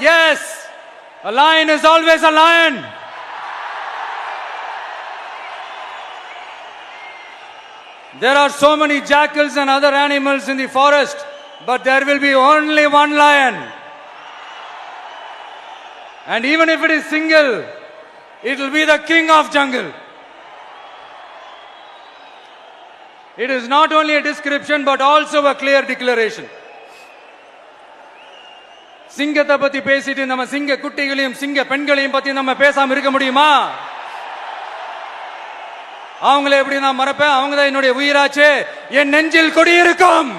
Yes, a lion is always a lion. There are so many jackals and other animals in the forest, but there will be only one lion. And even if it is single, it will be the king of jungle. It is not only a description but also a clear declaration. சிங்கத்தை பத்தி பேசிட்டு நம்ம சிங்க குட்டிகளையும் சிங்க பெண்களையும் பத்தி நம்ம பேசாம இருக்க முடியுமா? அவங்கள எப்படி நான் மறப்பேன்? அவங்க தான் என்னுடைய உயிராச்சே. என் நெஞ்சில் குடியிருக்கும்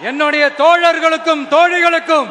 என்னுடைய தோழர்களுக்கும் தோழிகளுக்கும்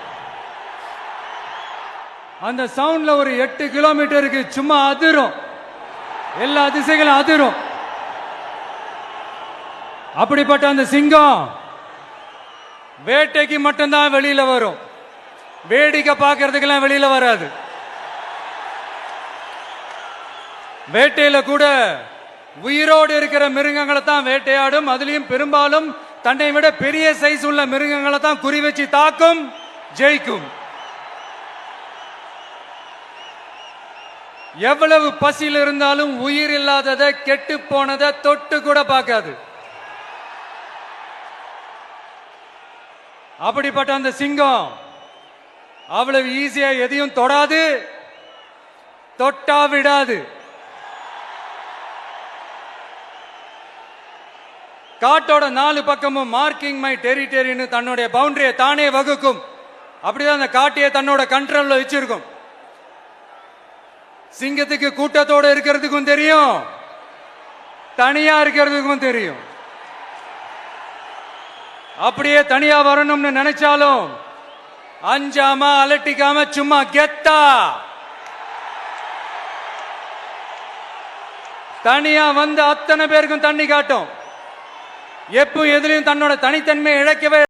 அந்த சவுண்ட்ல ஒரு எட்டு கிலோமீட்டருக்கு சும்மா அதிரும். எல்லா திசைகளும் அதிரும். அப்படிப்பட்ட அந்த சிங்கம் வேட்டைக்கு மட்டும்தான் வெளியில வரும். வேடிக்கை பார்க்கறதுக்கெல்லாம் வெளியில வராது. வேட்டையில கூட உயிரோடு இருக்கிற மிருகங்களை தான் வேட்டையாடும். அதுலயும் பெரும்பாலும் தன்னை விட பெரிய சைஸ் உள்ள மிருகங்களை தான் குறி வச்சு தாக்கும் ஜெயிக்கும். எவ்வளவு பசியில் இருந்தாலும் உயிர் இல்லாததை கெட்டு போனதை தொட்டு கூட பார்க்காது. அப்படிப்பட்ட அந்த சிங்கம் அவ்வளவு ஈஸியா எதையும் தொடாது தொட்டா விடாது. காட்டோட நாலு பக்கமும் மார்க்கிங் மை டெரிட்டரின்னு தன்னுடைய பவுண்டரியை தானே வகுக்கும். அப்படிதான் அந்த காட்டையே தன்னோட கண்ட்ரோல்ல வச்சிருக்கும். சிங்கத்துக்கு கூட்டத்தோட இருக்கிறதுக்கும் தெரியும். தனியா இருக்கிறதுக்கும் தெரியும். அப்படியே தனியா வரணும்னு நினைச்சாலும் அஞ்சாம அலட்டிக்காம சும்மா கெத்தா. தனியா வந்து அத்தனை பேருக்கும் தண்ணி காட்டும். எப்போ எதுலையும் தன்னோட தனித்தன்மையை இழக்கவே